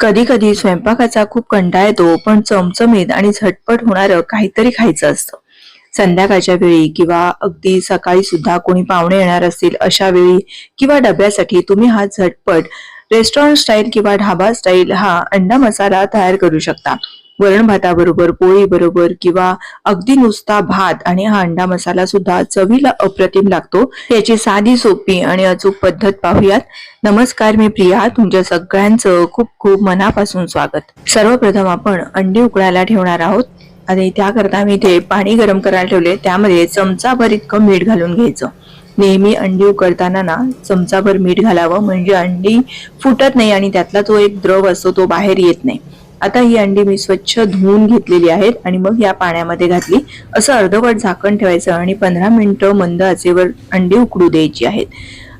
कधी कधी स्वयंपाकाचा खूप कंटाळा येतो पण चमचमीत आणि झटपट होणारं काहीतरी खायचं असतं. संध्याकाळच्या वेळी किंवा अगदी सकाळी सुद्धा कोणी पाहुणे येणार असतील अशा वेळी किंवा डब्यासाठी तुम्ही हा झटपट रेस्टॉरंट स्टाईल किंवा ढाबा स्टाईल हा अंडा मसाला तयार करू शकता. वरण भाताबरोबर पोळी बरोबर किंवा अगदी नुसता भात आणि हा अंडा मसाला सुद्धा चवीला अप्रतिम लागतो. याची साधी सोपी आणि अचूक पद्धत पाहूयात. नमस्कार मी प्रिया तुमच्या सगळ्यांचं खूप खूप मनापासून स्वागत. सर्वप्रथम आपण अंडी उकळायला ठेवणार आहोत. आणि त्याकरता मी इथे पाणी गरम करायला ठेवले. त्यामध्ये चमचाभर इतकं मीठ घालून घ्यायचं. नेहमी अंडी उकडताना ना चमचाभर मीठ घालावं. म्हणजे अंडी फुटत नाही आणि त्यातला जो एक द्रव असतो तो बाहेर येत नाही. आता ही अंडी मी स्वच्छ धुवून घेतलेली आहेत आणि मग या पाण्यामध्ये घातली. असं अर्धवट झाकण ठेवायचं आणि पंधरा मिनिटं मंद आचेवर अंडी उकडू द्यायची आहेत.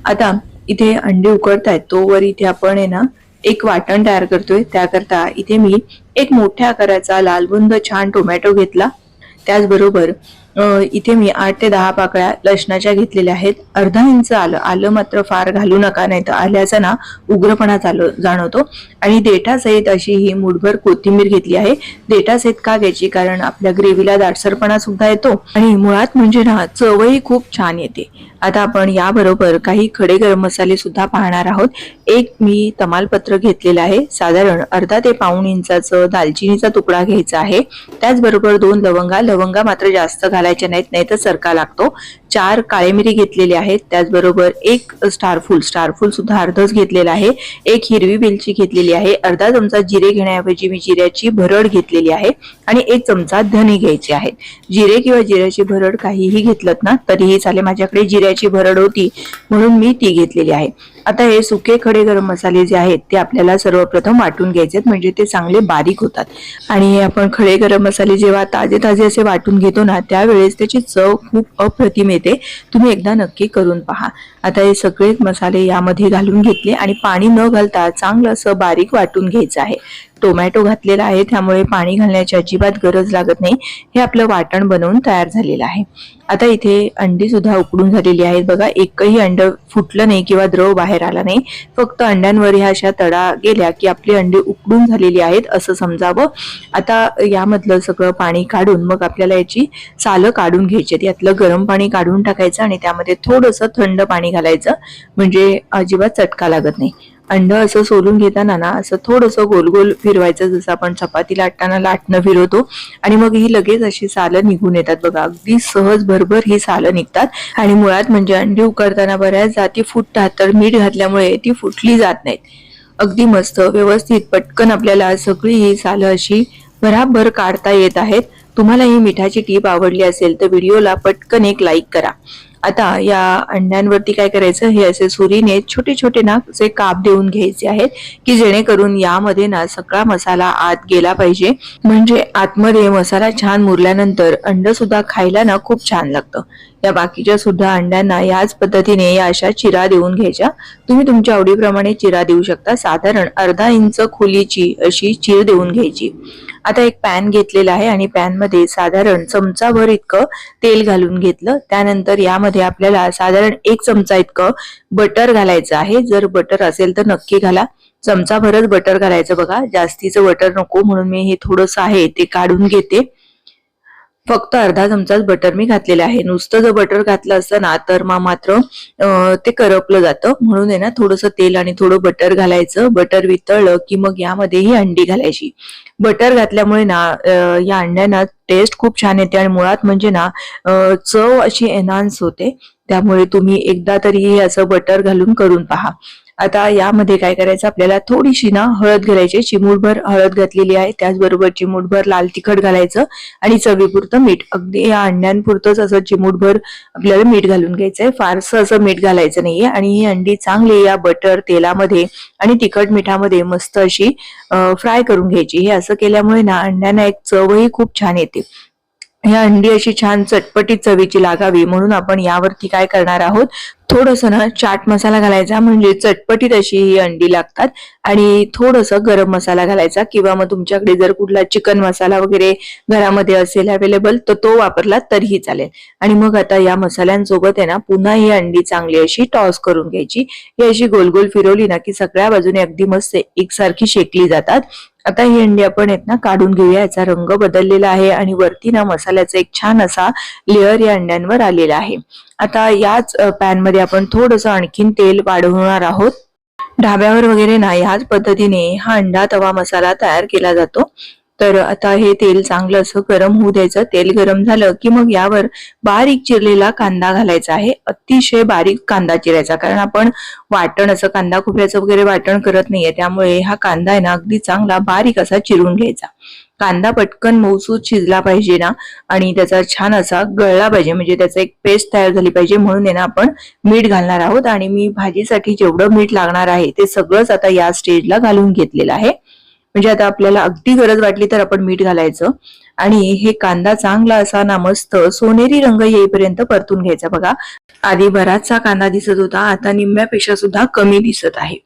आता इथे अंडी उकडतायत तोवर इथे आपण आहे ना एक वाटण तयार करतोय. त्याकरता इथे मी एक मोठ्या आकाराचा लालबुंद छान टोमॅटो घेतला. त्याचबरोबर इथे मी आठ ते दहा पाकळ्या लसणाच्या घेतलेल्या आहेत. अर्धा इंच आलं आलं मात्र फार घालू नका नाही तर आल्याचा ना उग्रपणा चालू जाणवतो. आणि देठासहित अशी ही मुठभर कोथिंबीर घेतली आहे. देठासहित का घ्यायची? कारण आपल्या ग्रेव्हीला दाटसरपणा सुद्धा येतो. आणि मुळात म्हणजे ना चवही खूप छान येते. आता आपण याबरोबर काही खडे गरम मसाले सुद्धा पाहणार आहोत. एक मी तमालपत्र घेतलेलं आहे. साधारण अर्धा ते पाऊण इंचाचं दालचिनीचा तुकडा घ्यायचा आहे. त्याचबरोबर दोन लवंगा लवंगा मात्र जास्त घालायच्या नाहीत नाही तर सरका लागतो. चार काळे मिरी घेतलेली आहेत. त्याचबरोबर एक स्टारफुल स्टारफुल सुद्धा अर्धच घेतलेला आहे. एक हिरवी वेलची घेतलेली आहे. अर्धा चमचा जिरे घेण्याऐवजी मी जिऱ्याची भरड घेतलेली आहे आणि एक चमचा धने घ्यायचे आहेत. जिरे किंवा जिऱ्याची भरड काहीही घेतलं ना तरीही चालेल. माझ्याकडे जिऱ्याची भरड होती म्हणून मी ती घेतलेली आहे. आता हे सुके खडे गरम मसाले जे आहेत ते आपल्याला सर्वप्रथम वाटून घ्यायचे आहेत म्हणजे ते चांगले बारीक होतात. आणि आपण खडे गरम मसाले जेव्हा ताजे ताजे असे वाटून घेतो ना त्यावेळेस त्याची चव खूप अप्रतिम येते. तुम्ही एकदा नक्की करून पहा. आता हे सगळे मसाले यामध्ये घालून घेतले आणि पाणी न घालता चांगलं असं बारीक वाटून घ्यायचं आहे. टोमॅटो घातलेला आहे त्यामुळे पाणी घालण्याची अजिबात गरज लागत नाही. हे आपलं वाटण बनवून तयार झालेलं आहे. आता इथे अंडी सुद्धा उकडून झालेली आहेत. बघा एकही अंड फुटलं नाही किंवा द्रव बाहेर आला नाही. फक्त अंड्यांवर ह्या अशा तडा गेल्या की आपली अंडी उकडून झालेली आहेत असं समजावं. आता यामधलं सगळं पाणी काढून मग आपल्याला याची सालं काढून घ्यायची आहेत. यातलं गरम पाणी काढून टाकायचं आणि त्यामध्ये थोडंसं थंड पाणी घालायचं. म्हणजे अजिबात चटका लागत नाही. अंड असं सोलून घेताना ना असं थोडंसं गोल गोल फिरवायचं जसं आपण चपाती लाटताना लाटणं फिरवतो. आणि मग ही लगेच अशी सालं निघून येतात बघा. अगदी सहज भरभर ही सालं निघतात. आणि मुळात म्हणजे अंडी उकडताना बऱ्याच जाती फुटतात. तर मीठ घातल्यामुळे ती फुटली जात नाहीत. अगदी मस्त व्यवस्थित पटकन आपल्याला सगळी ही सालं अशी भराभर काढता येत आहेत. तुम्हाला ही मिठाची टीप आवडली असेल तर व्हिडिओला पटकन एक लाईक करा. आता या अंड्यांवरती काय करायचं? हे असे सुरीने छोटे छोटे ना जे काप देऊन घ्यायचे आहेत की जेणेकरून यामध्ये ना सगळा मसाला आत गेला पाहिजे. म्हणजे आतमध्ये मसाला छान मुरल्यानंतर अंड सुद्धा खायला ना खूप छान लागतं. या बाकीच्या सुद्धा अंड्यांना याच पद्धतीने या अशा चिरा देऊन घ्यायच्या. तुम्ही तुमच्या आवडीप्रमाणे चिरा देऊ शकता. साधारण अर्धा इंच खोलीची अशी चीर देऊन घ्यायची. आता एक पॅन घेतलेला आहे आणि पॅनमध्ये साधारण चमचाभर इतकं तेल घालून घेतलं. त्यानंतर यामध्ये आपल्याला साधारण एक चमचा इतकं बटर घालायचं आहे. जर बटर असेल तर नक्की घाला. चमचाभरच बटर घालायचं बघा. जास्तीचं बटर नको म्हणून मी हे थोडंसं आहे ते काढून घेते. फक्त अर्धा चमचाच बटर मी घातलेलं आहे. नुसतं जर बटर घातलं असतं ना तर मग मात्र ते करपलं जातं. म्हणून आहे ना थोडंसं तेल आणि थोडं बटर घालायचं. बटर वितळलं की मग यामध्ये ही अंडी घालायची. बटर घातल्यामुळे ना या अंड्यांना टेस्ट खूप छान येते आणि मुळात म्हणजे ना चव अशी एनहान्स होते. त्यामुळे तुम्ही एकदा तरी असं बटर घालून करून पहा. आता यामध्ये काय करायचं? आपल्याला थोडीशी ना हळद घालायची चिमूटभर हळद घातलेली आहे. त्याचबरोबर चिमूटभर लाल तिखट घालायचं आणि चवीपुरतं मीठ. अगदी या अंड्यांपुरतंच असं चिमूटभर आपल्याला मीठ घालून घ्यायचंय फारसं असं मीठ घालायचं नाहीये. आणि ही अंडी चांगली या बटर तेलामध्ये आणि तिखट मिठामध्ये मस्त अशी फ्राय करून घ्यायची. हे असं केल्यामुळे ना अंड्यांना एक चवही खूप छान येते. ही अंडी अशी छान चटपटीत चवीची लागावी. म्हणून आपण यावरती काय करणार आहोत? थोडंसं ना चाट मसाला घालायचा म्हणजे चटपटीत अशी ही अंडी लागतात. आणि थोडंसं गरम मसाला घालायचा किंवा मग तुमच्याकडे जर कुठला चिकन मसाला वगैरे घरामध्ये असेल अवेलेबल तर तो वापरला तरीही चालेल. आणि मग आता या मसाल्यांसोबत आहे ना पुन्हा ही अंडी चांगली अशी टॉस करून घ्यायची. ही अशी गोल गोल फिरवली ना की सगळ्या बाजूने अगदी मस्त एकसारखी शेकली जातात. आता ही अंडी आपण आहेत ना काढून घेऊया. याचा रंग बदललेला आहे आणि वरती ना मसाल्याचा एक छान असा लेअर या अंड्यांवर आलेला आहे. आता याच पॅनमध्ये आपण थोडस आणखीन तेल वाढवणार आहोत. ढाब्यावर वगैरे ना ह्याच पद्धतीने हा अंडा तवा मसाला तयार केला जातो. तर आता हे तेल चांगलं असं गरम होऊ द्यायचं. तेल गरम झालं की मग यावर बारीक चिरलेला कांदा घालायचा आहे. अतिशय बारीक कांदा चिरायचा कारण आपण वाटण असं कांदा खोबऱ्याचं वगैरे वाटण करत नाहीये. त्यामुळे हा कांदा आहे ना अगदी चांगला बारीक असा चिरून घ्यायचा. कांदा पटकन मऊसूत शिजला पाहिजे ना आणि त्याचा छान असा गळला पाहिजे म्हणजे त्याचा एक पेस्ट तयार झाली पाहिजे म्हणून आहे ना आपण मीठ घालणार आहोत. आणि मी भाजीसाठी जेवढं मीठ लागणार आहे ते सगळंच आता या स्टेजला घालून घेतलेलं आहे. म्हणजे आता आपल्याला अगदी गरज वाटली तर आपण मीठ घालायचं. आणि हे कांदा चांगला असा ना मस्त सोनेरी रंग येईपर्यंत परतून घ्यायचा बघा. आधी बराचसा कांदा दिसत होता आता निम्म्यापेक्षा सुद्धा कमी दिसत आहे.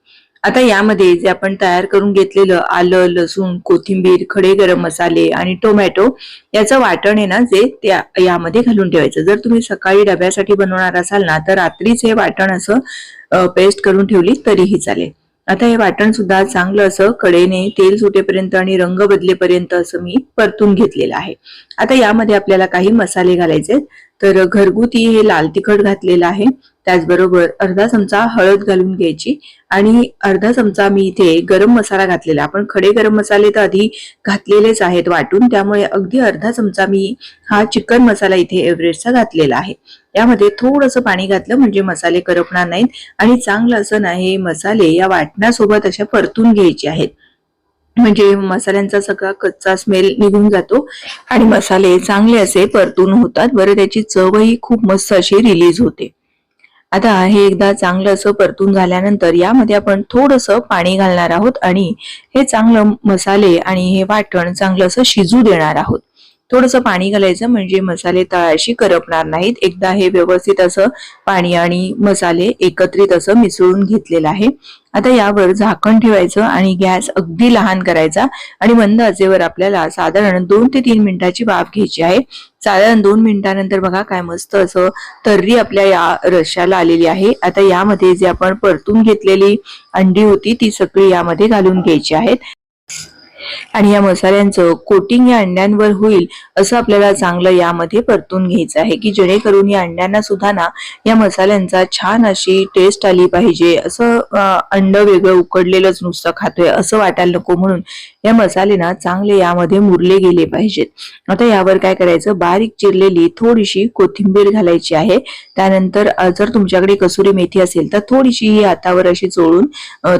आता यामध्ये जे आपण तयार करून घेतलेलं आलं लसूण कोथिंबीर खडे गरम मसाले आणि टोमॅटो याचं वाटण आहे ना जे त्या यामध्ये घालून ठेवायचं. जर तुम्ही सकाळी डब्यासाठी बनवणार असाल ना तर रात्रीच हे वाटण असं पेस्ट करून ठेवली तरीही चालेल. आता हे वाटण सुद्धा चांगलं असं कडेने तेल सुटेपर्यंत आणि रंग बदलेपर्यंत असं मी परतून घेतलेलं आहे. आता यामध्ये आपल्याला काही मसाले घालायचे तर घरगुती हे लाल तिखट घातलेलं आहे. त्याचबरोबर अर्धा चमचा हळद घालून घ्यायची. आणि अर्धा चमचा मी इथे गरम मसाला घातलेला. आपण खडे गरम मसाले तर आधी घातलेलेच आहेत वाटून. त्यामुळे अगदी अर्धा चमचा मी हा चिकन मसाला इथे एव्हरेस्टचा घातलेला आहे. यामध्ये थोडंसं पाणी घातलं म्हणजे मसाले करपणार नाहीत. आणि चांगलं असं नाही मसाले या वाटण्यासोबत अशा परतून घ्यायचे आहेत. म्हणजे मसाल्यांचा सगळा कच्चा स्मेल निघून जातो. आणि मसाले चांगले असे परतून होतात. बरं त्याची चवही खूप मस्त अशी रिलीज होते. आता हे एकदा चांगलं असं परतून झाल्यानंतर यामध्ये आपण थोडस पाणी घालणार आहोत आणि हे चांगलं मसाले आणि हे वाटण चांगलं असं शिजू देणार आहोत. थोडंसं पाणी घालायचं म्हणजे मसाले तळाशी करपणार नाहीत. एकदा हे व्यवस्थित असं पाणी आणि मसाले एकत्रित असं मिसळून घेतलेलं आहे. आता यावर झाकण ठेवायचं आणि गॅस अगदी लहान करायचा आणि मंद आचेवर आपल्याला साधारण दोन ते तीन मिनिटाची वाफ घ्यायची आहे. साधारण दोन मिनिटानंतर बघा काय मस्त असं तर्री आपल्या या रश्याला आलेली आहे. आता यामध्ये जे आपण परतून घेतलेली अंडी होती ती सगळी यामध्ये घालून घ्यायची आहेत. आणि या मसाल्यांचं कोटिंग या अंड्यांवर होईल असं आपल्याला चांगलं यामध्ये परतून घ्यायचं आहे की जेणेकरून या अंड्यांना सुद्धा ना या मसाल्यांचा छान अशी टेस्ट आली पाहिजे. असं अंड वेगळं उकडलेलंच नुसतं खातोय असं वाटायला नको म्हणून. या मसाले ना चांगले यामध्ये मुरले गेले पाहिजेत. आता यावर काय करायचं? बारीक चिरलेली थोडीशी कोथिंबीर घालायची आहे. त्यानंतर जर तुमच्याकडे कसुरी मेथी असेल तर थोडीशी ही हातावर अशी चोळून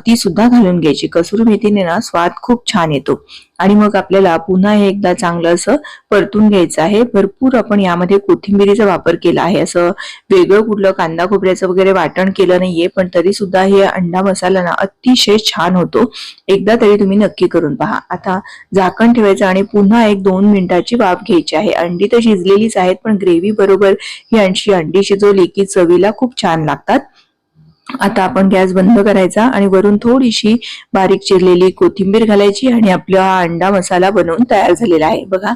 ती सुद्धा घालून घ्यायची. कसुरी मेथीने ना स्वाद खूप छान येतो. आणि मग आपल्याला पुन्हा हे एकदा चांगलं असं परतून घ्यायचं आहे. भरपूर आपण यामध्ये कोथिंबिरीचा वापर केला आहे. असं वेगळं कुठलं कांदा खोबऱ्याचं वगैरे वाटण केलं नाहीये पण तरी सुद्धा हे अंडा मसाला ना अतिशय छान होतो. एकदा तरी तुम्ही नक्की करून पहा. आता झाकण ठेवायचं आणि पुन्हा एक दोन मिनिटाची वाफ घ्यायची आहे. अंडी तर शिजलेलीच आहेत पण ग्रेव्ही बरोबर ही अंशी अंडी शिजवली की चवीला खूप छान लागतात. आता आपण गॅस बंद करायचा आणि वरून थोडीशी बारीक चिरलेली कोथिंबीर घालायची आणि आपला अंडा मसाला बनवून तयार झालेला आहे. बघा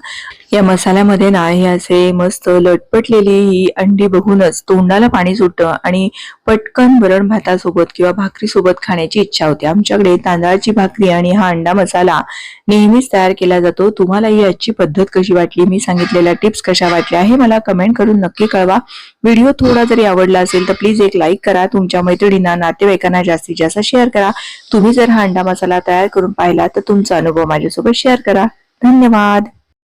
या मसाल्यामध्ये ना हे असे मस्त लटपटलेली ही अंडी बघूनच तोंडाला पाणी सुटतं आणि पटकन वरण भातासोबत किंवा भाकरीसोबत खाण्याची इच्छा होते. आमच्याकडे तांदळाची भाकरी आणि हा अंडा मसाला नेहमीच तयार केला जातो. तुम्हाला ही आजची पद्धत कशी वाटली? मी सांगितलेल्या टिप्स कशा वाटल्या हे मला कमेंट करून नक्की कळवा. व्हिडिओ थोडा जरी आवडला असेल तर प्लीज एक लाईक करा. तुमच्या मैत्रिणींना नातेवाईकांना जास्तीत जास्त शेअर करा. तुम्ही जर हा अंडा मसाला तयार करून पाहिला तर तुमचा अनुभव माझ्यासोबत शेअर करा. धन्यवाद.